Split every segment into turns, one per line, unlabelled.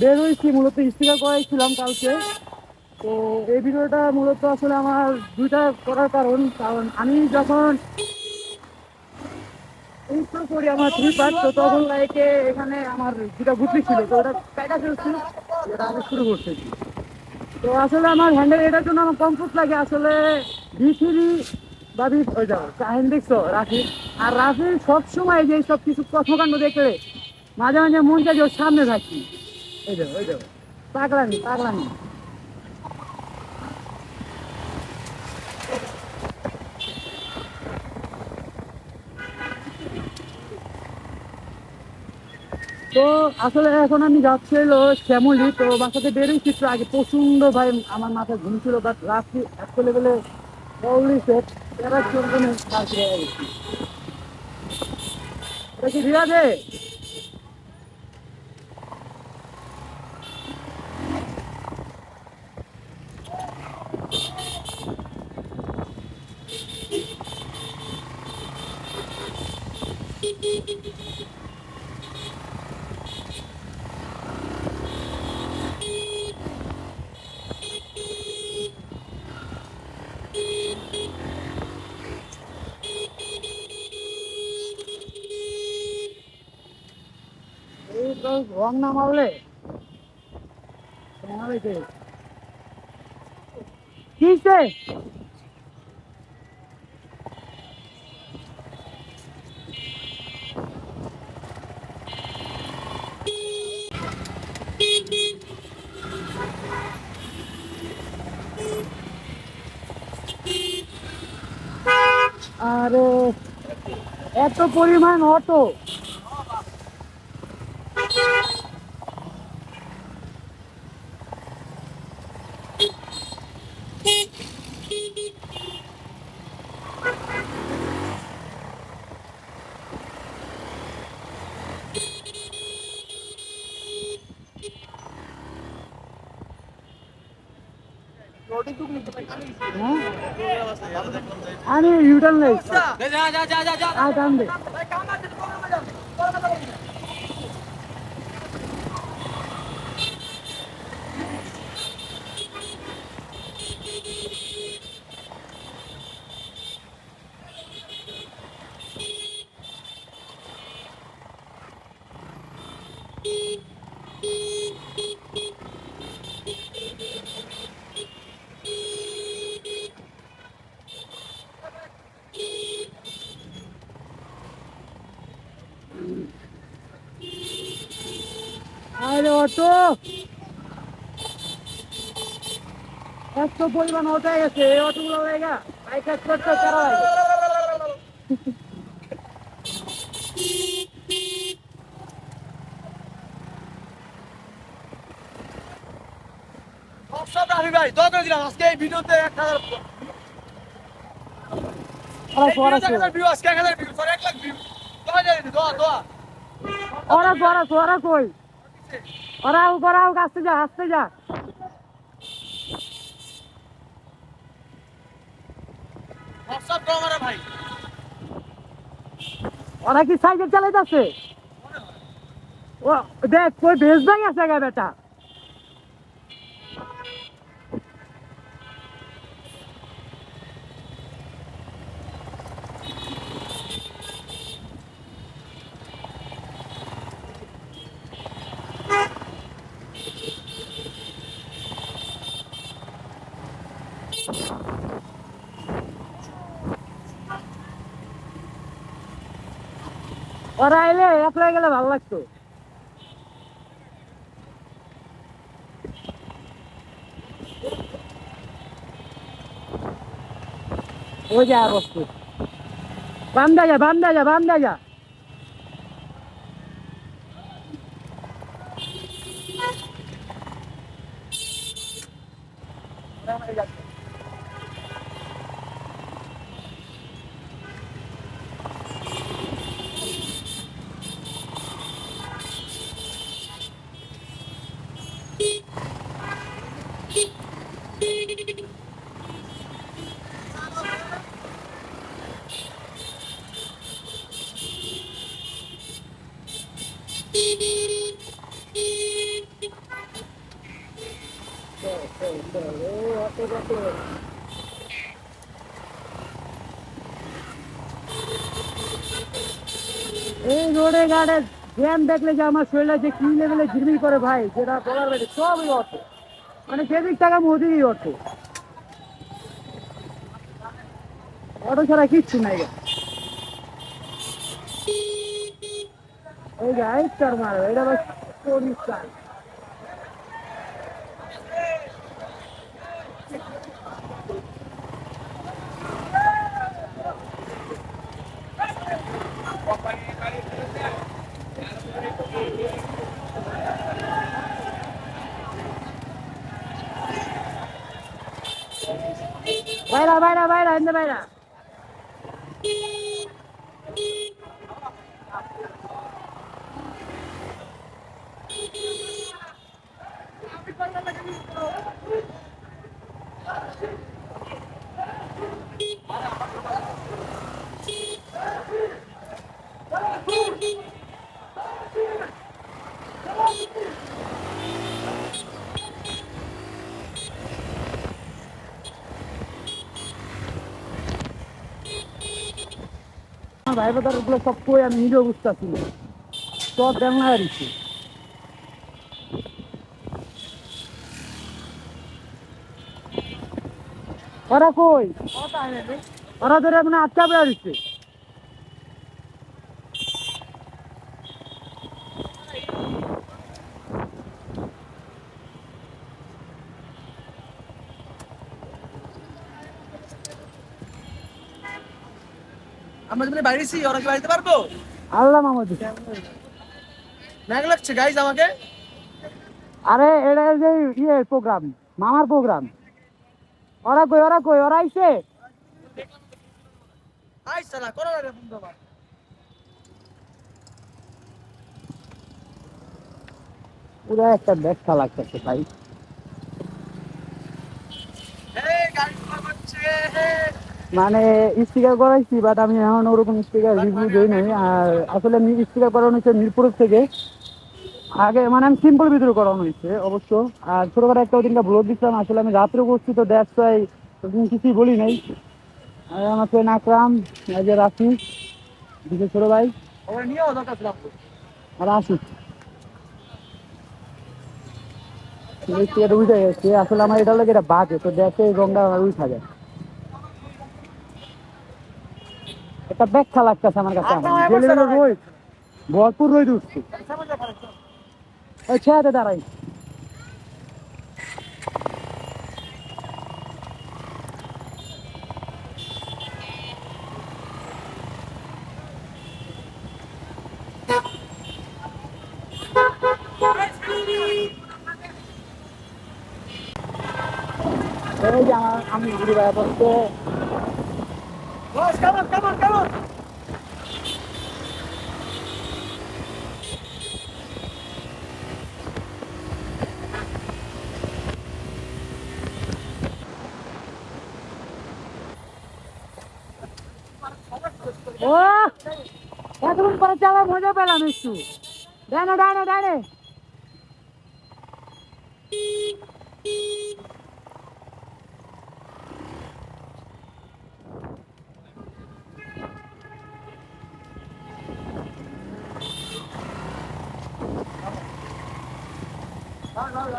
বের হয়েছি মূলত স্টিকার করাইছিলাম কালকে। তো এই ভিডিওটা মূলত আসলে আমার দুইটা করার কারণ কারণ আমি যখন করি আমার থ্রি পার্ট তখন লাইকে এখানে আমার দুটা গুটি ছিল, তো ওটা কাটা ফেলছি যেটা আমি শুরু করছি। তো আসলে আমার হ্যান্ডেল এটার জন্য আমার কমফোর্ট লাগে আসলে ভি থ্রি বা ভি ওই যাও দেখছ, রাফি? আর রাফি সবসময় যে সব কিছু কর্মকাণ্ড দেখলে মাঝে মাঝে মন চাই যে ওর সামনে থাকি। পাগলামি পাগলামি। তো আসলে এখন আমি যাচ্ছি শ্যামলি, তো বাসাতে বেরোইছি তো আগে। প্রচণ্ড ভাই আমার মাথায় ঘুম ছিল বাট রাত্রি একটা লেভেলে তারপরে গেছি। এটা কি রিয়াজে এই তো রং না মারলে? কিসে আরে এত পরিমাণ অটো। আমি ইউটার্ন লৈ যা টান দে। অটো। এত পরিমাণ অটো গেছে এই অটোগুলো জায়গা বাইক কাজ করতে কারা লাগে
ভাই দোয়া করে দিলাম আজকে এই ভিডিওতে এক হাজার আজকে এক হাজার ভিউ সরি এক লাখ ভিউ দোয়া দোয়া দোয়া।
ওরা কই? ওরা ওরা আসতে যা আসতে যা। ওরা কি সাইকেল চালাইতেছে? ও দেখ কই বেশ ভাই আছে গা বেটা। ওরা এলে একলাই গেলে ভালো লাগতো। ওই যা বস্তু। বান্দা যা বান্দা যা বান্দা যা। Thank you. এই রোডে গাড়ে জ্যাম দেখলে যে আমার শরীরে যে কি লেভেলে ঝিরমির করে ভাই, যেটা বলার বাইরে সবই অর্থ। মানে যেদিক টাকা মোদিরই অর্থ। অটো ছাড়া কিচ্ছু নাই এই যে আইস্টার মারো এটা বাস পরিষ্কার বাইরা বাইরা বাইরা এনে বাইরা আমার ভাই সব কই আমি নিজেও বুঝতেছি সব ব্যাংলা হারিয়েছি ওরা কই? ওরা ধরে আপনি আটকা বেড়াচ্ছে
আমরা যেখানে বাইরেছি ওরা কি বাড়িতে পারব?
আল্লাহ মামুদ।
ম্যাগ লাগছে গাইজ আমাকে?
আরে এটা যে ইয়ে প্রোগ্রাম মামার প্রোগ্রাম ওরা কই ওরা কই ওরা আইছে?
আই সালা করো রে ফোন তোমার।
পুরো একটা ব্যাখ্যা লাগতেছে ভাই।
হে গাড়ি করছে হে
মানে স্টিকার করাইছি বাট আমি এখন ওরকম স্টিকার রিভিউ দিই নাই। আর আসলে আমি স্টিকার করানো হচ্ছে মিরপুর থেকে। আগে মানে আমি সিম্পল ভিতরে করানো হয়েছে অবশ্য। আর ছোটবেলা একটা দিনটা ব্লগ দিচ্ছিলাম আসলে আমি রাত্রে করছি তো দ্যাটস ওয়াই কিছুই বলি নাই। আর আমার ফ্রেন্ড আকরাম এই যে রাফি বিশেষ ছোট ভাই। আর উঠে গেছে। আসলে আমার এটা লাগে এটা বাজে তো দেখে রংটা উঠা যায়। একটা ব্যাখ্যা লাগতেছে আমার কাছে ভরপুর রোদ উঠছে। ওই ছেড়ে দাঁড়াই। এই যে আমার আমি ঘুরে guys, come
on, come on, come
on. ઓ એ તું પર ચાલે મોઢે પેલા મિસ્તુ ડાને ડાને ડાને Nói.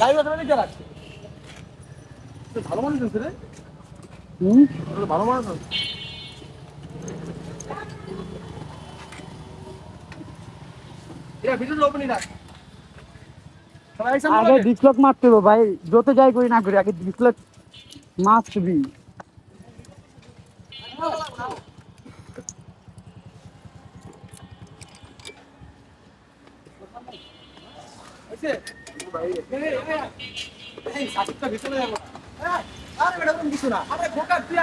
গাড়ি ওখানে নিতে রাখছে। ভালো মানুষ আছে রে।
হুম?
ভালো মানুষ আছে এটা ভিডিও ওপেনই রাখ। সবাই একসাথে
আগে ডিসলক মারতে হবে ভাই। যত যাই করি না করি আগে ডিসলক মাস্ট বি
সাতটা ভিতরে যাব। আরে তুমি কিছু না। আরে খোকা, তুই।